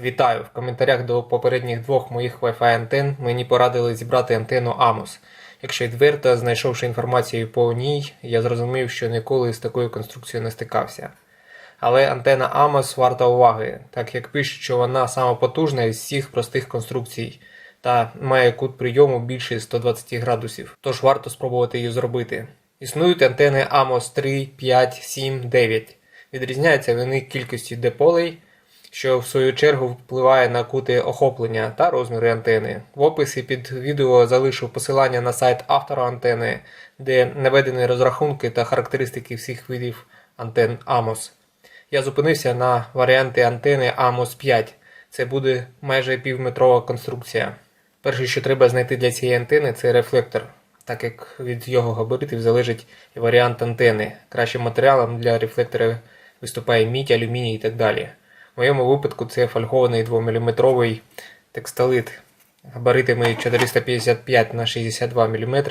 Вітаю! В коментарях до попередніх двох моїх Wi-Fi антен мені порадили зібрати антенну AMOS. Якщо відверто, знайшовши інформацію по ній, я зрозумів, що ніколи з такою конструкцією не стикався. Але антенна AMOS варта уваги, так як пишуть, що вона сама потужна із всіх простих конструкцій та має кут прийому більше 120 градусів, тож варто спробувати її зробити. Існують антени AMOS 3, 5, 7, 9. Відрізняються вони кількістю деполей, що в свою чергу впливає на кути охоплення та розміри антени. В описі під відео залишу посилання на сайт автора антени, де наведені розрахунки та характеристики всіх видів антен AMOS. Я зупинився на варіанті антени AMOS 5. Це буде майже півметрова конструкція. Перше, що треба знайти для цієї антени, це рефлектор, так як від його габаритів залежить і варіант антени. Кращим матеріалом для рефлектора виступає мідь, алюміній і так далі. В моєму випадку це фольгований 2-мм текстолит габаритами 455 на 62 мм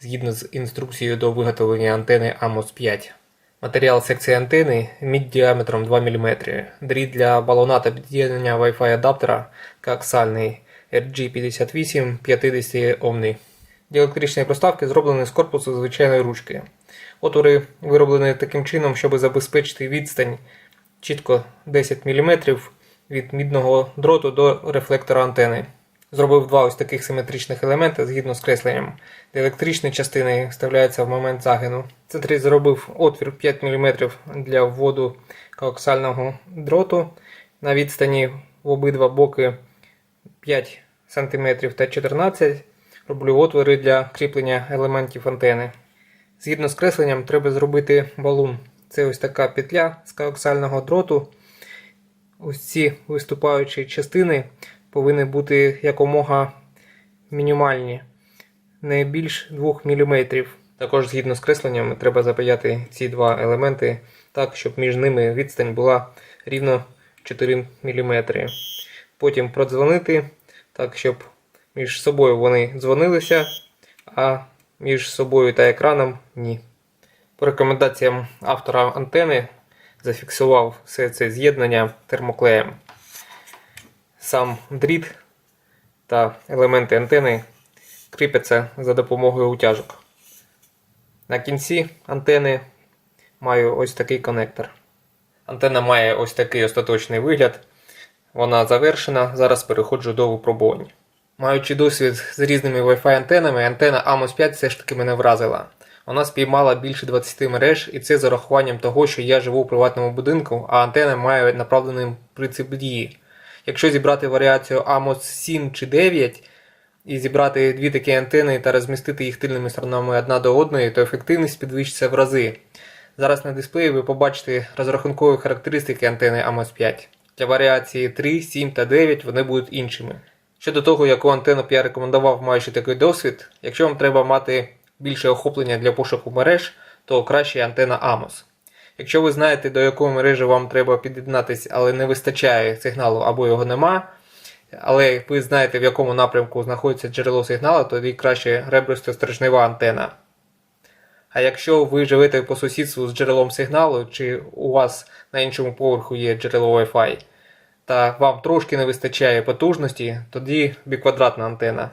згідно з інструкцією до виготовлення антени AMOS 5. Матеріал секції антени мідь діаметром 2 мм. Дріт для балона та під'єднання Wi-Fi адаптера коаксальний RG58 50 Омний. Діелектричні проставки зроблені з корпусу звичайної ручки. Отвори вироблені таким чином, щоб забезпечити відстань чітко 10 мм від мідного дроту до рефлектора антени. Зробив два ось таких симетричних елемента згідно з кресленням. Електричні частини вставляються в момент загину. Центрі зробив отвір 5 мм для вводу коаксального дроту на відстані в обидва боки 5 см та 14 Роблю отвори для кріплення елементів антени. Згідно з кресленням, треба зробити балун. Це ось така петля з коаксального дроту. Ось ці виступаючі частини повинні бути якомога мінімальні, не більш 2 мм. Також згідно з кресленням, треба запаяти ці два елементи так, щоб між ними відстань була рівно 4 мм. Потім продзвонити так, щоб між собою вони дзвонилися, а між собою та екраном ні. По рекомендаціям автора антени зафіксував все це з'єднання термоклеєм. Сам дріт та елементи антени кріпяться за допомогою утяжок. На кінці антени маю ось такий конектор. Антена має ось такий остаточний вигляд. Вона завершена. Зараз переходжу до випробувань. Маючи досвід з різними Wi-Fi антенами, антена AMOS 5 все ж таки мене вразила. Вона спіймала більше 20 мереж, і це з урахуванням того, що я живу у приватному будинку, а антена має направлений принцип дії. Якщо зібрати варіацію AMOS 7 чи 9 і зібрати дві такі антени та розмістити їх тильними сторонами одна до одної, то ефективність підвищиться в рази. Зараз на дисплеї ви побачите розрахункові характеристики антени AMOS 5. Для варіації 3, 7 та 9 вони будуть іншими. Щодо того, яку антенну б я рекомендував, маючи такий досвід, якщо вам треба мати більше охоплення для пошуку мереж, то краще антена AMOS. Якщо ви знаєте, до якої мережі вам треба під'єднатися, але не вистачає сигналу або його нема, але ви знаєте, в якому напрямку знаходиться джерело сигналу, тоді краще ребристо-стрижнева антена. А якщо ви живете по сусідству з джерелом сигналу, чи у вас на іншому поверху є джерело Wi-Fi, та вам трошки не вистачає потужності, тоді біквадратна антена.